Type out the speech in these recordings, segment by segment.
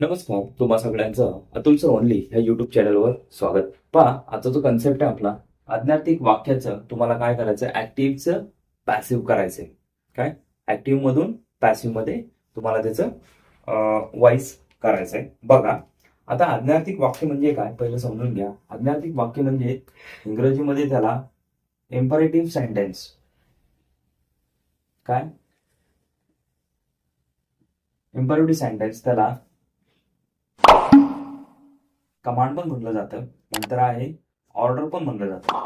नमस्कार तुम्हा सगळ्यांचं अतुल सर ओनली ह्या युट्यूब चॅनलवर स्वागत. पहा आजचा जो कन्सेप्ट आहे आपला आज्ञार्थिक वाक्याचं तुम्हाला काय करायचं ऍक्टिव्हचं पॅसिव्ह करायचंय. काय? ऍक्टिव्ह मधून पॅसिव्हमध्ये तुम्हाला त्याचं वाईस करायचंय. बघा आता आज्ञार्थिक वाक्य म्हणजे काय? पहिलं समजून घ्या. आज्ञार्थिक वाक्य म्हणजे इंग्रजीमध्ये त्याला इम्परेटिव्ह सेंटेन्स काय? इम्परेटिव्ह सेंटेन्स त्याला कमांड पण म्हणलं जातं. नंतर आहे ऑर्डर पण म्हणलं जातं.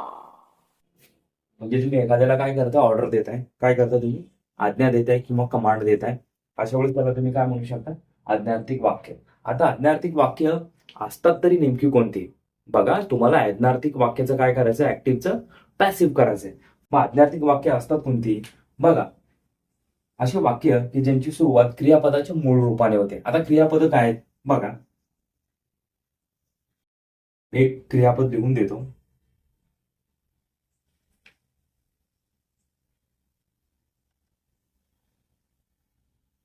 म्हणजे तुम्ही एखाद्याला काय करता ऑर्डर देताय. काय करता तुम्ही? आज्ञा देताय किंवा कमांड देताय. अशा वेळेस त्याला तुम्ही काय म्हणू शकता? आज्ञार्थिक वाक्य. आता आज्ञार्थिक वाक्य असतात तरी नेमकी कोणती? बघा तुम्हाला आज्ञार्थिक वाक्याचं काय करायचं ऍक्टिव्हचं पॅसिव्ह करायचंय. मग आज्ञार्थिक वाक्य असतात कोणती? बघा असे वाक्य की ज्यांची सुरुवात क्रियापदाच्या मूळ रूपाने होते. आता क्रियापद काय आहेत? बघा एक क्रियापद लिहून देतो.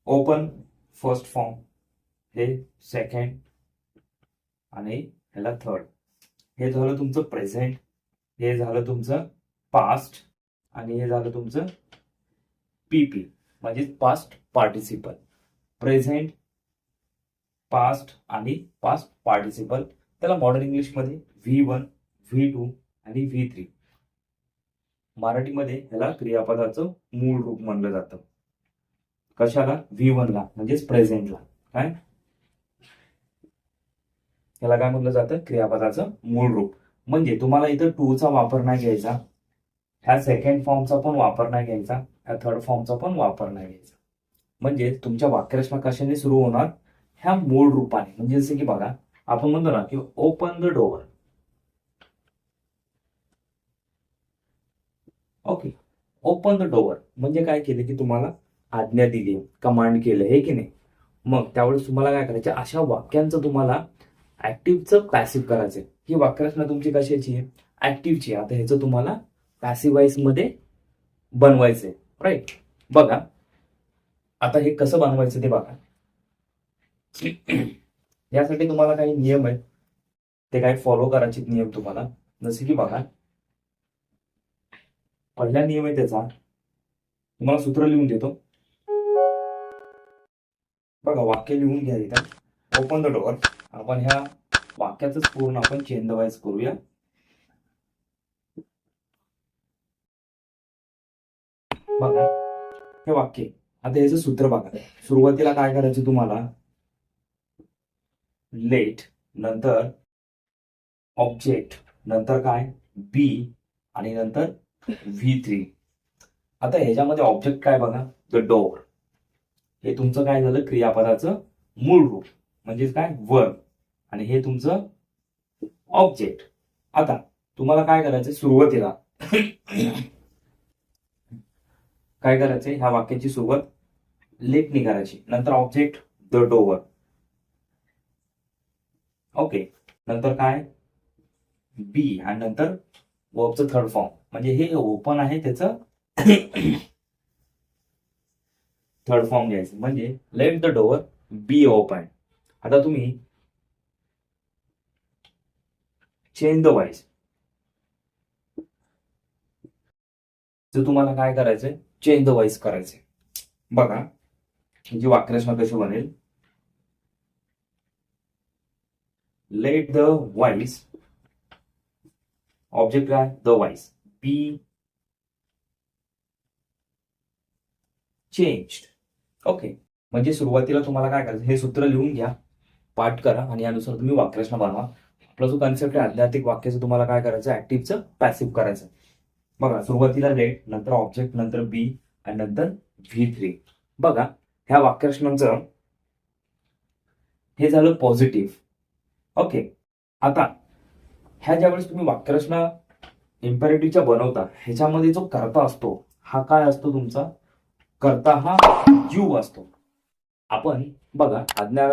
ओपन फर्स्ट फॉर्म हे सेकंड आणि ह्याला थर्ड हे झालं तुमचं प्रेझेंट हे झालं तुमचं पास्ट आणि हे झालं तुमचं पीपी म्हणजे पास्ट पार्टिसिपल प्रेझेंट पास्ट आणि पास्ट पार्टिसिपल त्याला मॉडर्न इंग्लिशमध्ये व्ही वन व्ही टू आणि व्ही थ्री मराठीमध्ये ह्याला क्रियापदाचं मूळ रूप म्हणलं जातं. कशाला? व्ही ला म्हणजेच प्रेझेंटला काय? ह्याला काय म्हणलं जातं? क्रियापदाचं मूळ रूप. म्हणजे तुम्हाला इथं टू चा वापर नाही घ्यायचा. ह्या सेकंड फॉर्मचा पण वापर नाही घ्यायचा. ह्या थर्ड फॉर्मचा पण वापर नाही घ्यायचा. म्हणजे तुमच्या वाक्यरचना कशाने सुरू होणार? ह्या मूळ रूपाने. म्हणजे जसं की बघा आपण म्हणतो ना की open the door okay open the door म्हणजे काय केलं की तुम्हाला आज्ञा दिली कमांड केलं हे की नाही? मग त्यावेळेस तुम्हाला काय करायचं? अशा वाक्यांचं तुम्हाला ऍक्टिव्हचं पॅसिव्ह करायचं ही वाक्यरचना तुमची कशाची आहे? ऍक्टिव्हची आहे. आता ह्याचं तुम्हाला पॅसिवाईजमध्ये बनवायचंय. राईट बघा. आता हे कसं बनवायचं ते बघा. यासाठी तुम्हाला काही नियम आहेत. ते काही फॉलो करायचे नियम तुम्हाला. जसे की बघा पहिला नियम आहे त्याचा. तुम्हाला सूत्र लिहून देतो. बघा वाक्य लिहून घ्या इथं. ओपन द डोअर आपण ह्या वाक्याच पूर्ण आपण चेंज वाईज करूया. बघा हे वाक्य. आता ह्याचं सूत्र बघा. सुरुवातीला काय करायचं तुम्हाला? लेट नंतर ऑब्जेक्ट नंतर काय? बी आणि नंतर व्ही थ्री आता ह्याच्यामध्ये ऑब्जेक्ट काय बघा? द डोअर हे तुमचं काय झालं? क्रियापदाचं मूळ रूप म्हणजेच काय? वर्ब. आणि हे तुमचं ऑब्जेक्ट. आता तुम्हाला काय करायचं सुरुवातीला काय करायचंय? ह्या वाक्याची सुरुवात लेटनी करायची. नंतर ऑब्जेक्ट द डोअर ओके नंतर काय? बी आणि नंतर वर्बचं थर्ड फॉर्म म्हणजे हे ओपन आहे त्याचं थर्ड फॉर्म घ्यायचं. म्हणजे let the door be open आता तुम्ही चेंज द वाईस तर तुम्हाला काय करायचंय? चेंज द वाईस करायचंय. बघा जी वाक्यरचना कशी बनेल? लेट द वाईस ऑब्जेक्ट काय the voice be change okay म्हणजे सुरुवातीला तुम्हाला काय करायचं? हे सूत्र लिहून घ्या पाठ करा आणि यानुसार तुम्ही वाक्यरचना बनवा. आपला जो कन्सेप्ट आहे आध्यात्मिक वाक्याचं तुम्हाला काय करायचं? ऍक्टिव्हचं पॅसिव्ह करायचं. बघा सुरुवातीला लेट नंतर ऑब्जेक्ट नंतर बी आणि नंतर व्ही थ्री बघा ह्या वाक्यरचनाचं हे झालं पॉझिटिव्ह ओके आता ह्या ज्यावेळेस तुम्ही वाक्यरचना इम्पॅरेटिव्हच्या बनवता ह्याच्यामध्ये जो कर्ता असतो हा काय असतो तुमचा? कर्ता हा जीव असतो. आपण बघा आज्ञा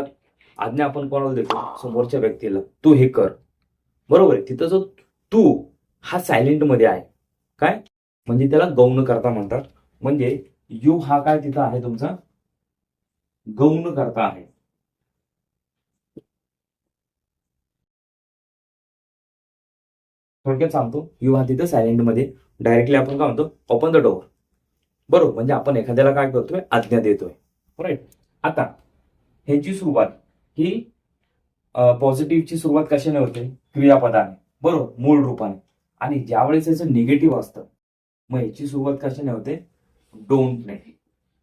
आज्ञा आपण कोणाला देतो? समोरच्या व्यक्तीला. तू हे कर. बरोबर आहे? तिथं जो तू हा सायलेंटमध्ये आहे. काय? म्हणजे त्याला गौण करता म्हणतात. म्हणजे यू हा काय तिथं आहे तुमचा? गौण करता आहे. थोडक्यात सांगतो. यू हा तिथं सायलेंटमध्ये डायरेक्टली आपण काय म्हणतो? ओपन द डोअर बरोबर. म्हणजे आपण एखाद्याला काय करतोय? आज्ञा देतोय. राईट आता ह्याची सुरुवात ही पॉझिटिव्हची सुरुवात कशाने होते? क्रियापदाने. बरोबर? मूळ रूपाने. आणि ज्यावेळेस याचं निगेटिव्ह असतं मग याची सुरुवात कशाने होते? डोंटने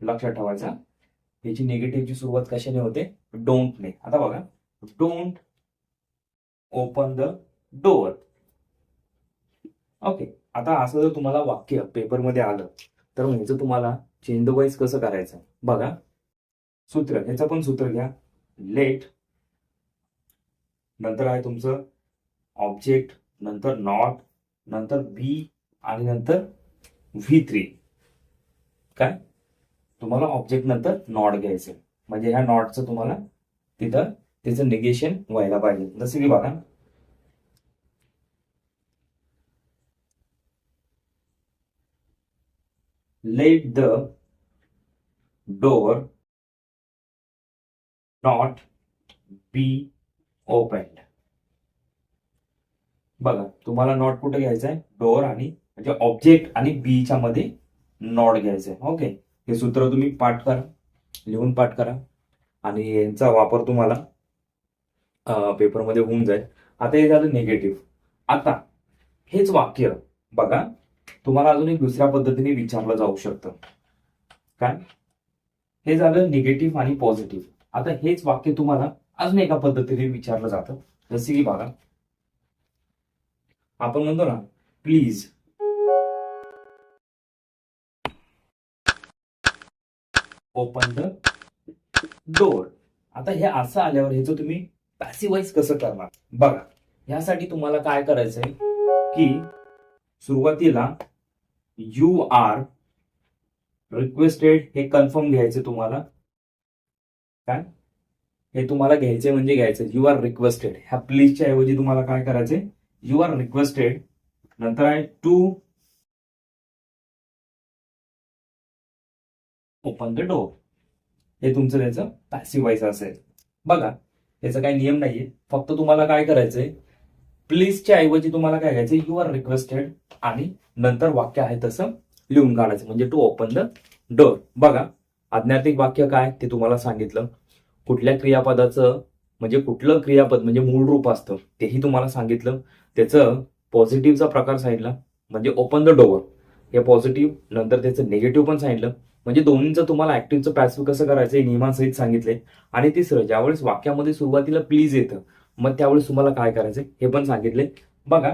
लक्षात ठेवायचा याची निगेटिव्हची सुरुवात कशाने होते? डोंटने आता बघा. Don't open the door okay आता असं जर तुम्हाला वाक्य पेपरमध्ये आलं तर मग ह्याचं तुम्हाला चेंज वाईज कसं करायचं? बघा. सूत्र ह्याचं पण सूत्र घ्या. लेट नंतर आहे तुमचं ऑब्जेक्ट नंतर नॉट नंतर बी आणि नंतर व्ही थ्री काय? तुम्हाला ऑब्जेक्ट नंतर नॉट घ्यायचं म्हणजे ह्या नॉटचं तुम्हाला तिथं त्याचं निगेशन व्हायला पाहिजे. जसं की बघा. Let the door not be opened. बघा तुम्हाला नॉट कुठे घ्यायचं आहे? डोअर आणि म्हणजे ऑब्जेक्ट आणि बीच्या मध्ये नॉट घ्यायचं आहे. ओके हे सूत्र तुम्ही पाठ करा लिहून पाठ करा. आणि यांचा वापर तुम्हाला पेपरमध्ये होऊन जाईल. आता हे झालं निगेटिव्ह आता हेच वाक्य बघा. तुम्हाला अजून एक दुसऱ्या पद्धतीने विचारलं जाऊ शकतं. काय? हे झालं निगेटिव्ह आणि पॉझिटिव्ह आता हेच वाक्य तुम्हाला अजून एका पद्धतीने विचारलं जातं. जसे की बघा. आपण म्हणतो ना प्लीज ओपन द डोर आता हे असं आल्यावर ह्याचं तुम्ही पॅसिवाईज कसं करणार? बघा. ह्यासाठी तुम्हाला काय करायचंय? की सुरुवातीला यू आर रिक्वेस्टेड हे कन्फर्म घ्यायचे तुम्हाला. काय? हे तुम्हाला घ्यायचे म्हणजे घ्यायचं. यू आर रिक्वेस्टेड ह्या प्लीजच्या ऐवजी तुम्हाला काय करायचंय यू आर रिक्वेस्टेड नंतर आहे टू ओपन द डोअर हे तुमचं त्याचं पॅसिव्हायचं असेल. बघा याचा काही नियम नाहीये. फक्त तुम्हाला काय करायचंय? प्लीजच्या ऐवजी तुम्हाला काय घ्यायचं यू आर रिक्वेस्टेड आणि नंतर वाक्य आहे तसं लिहून काढायचं. म्हणजे टू ओपन द डोर बघा आज्ञातिक वाक्य काय ते तुम्हाला सांगितलं. कुठल्या क्रियापदाचं म्हणजे कुठलं क्रियापद म्हणजे मूळ रूप असतं तेही तुम्हाला सांगितलं. त्याचं पॉझिटिव्हचा प्रकार सांगितला. म्हणजे ओपन द डोअर हे पॉझिटिव्ह नंतर त्याचं निगेटिव्ह पण सांगितलं. म्हणजे दोन्हीचं तुम्हाला ऍक्टिव्हचं पॅसिव्ह कसं करायचं हे नियमांसहित सांगितले आणि तिसरं ज्यावेळेस वाक्यामध्ये सुरुवातीला प्लीज येतं मग त्यावेळेस तुम्हाला काय करायचं हे पण सांगितले बघा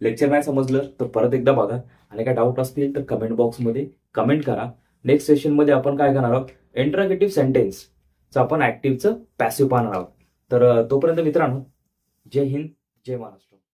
लेक्चर नाही समजलं तर परत एकदा बघा. आणि काय डाऊट असतील तर कमेंट बॉक्समध्ये कमेंट करा. नेक्स्ट सेशनमध्ये आपण काय करणार आहोत? इंटरगेटिव्ह सेंटेन्सचं आपण ऍक्टिव्हचं पॅसिव्ह पाहणार आहोत. तर तोपर्यंत मित्रांनो जय हिंद जय महाराष्ट्र.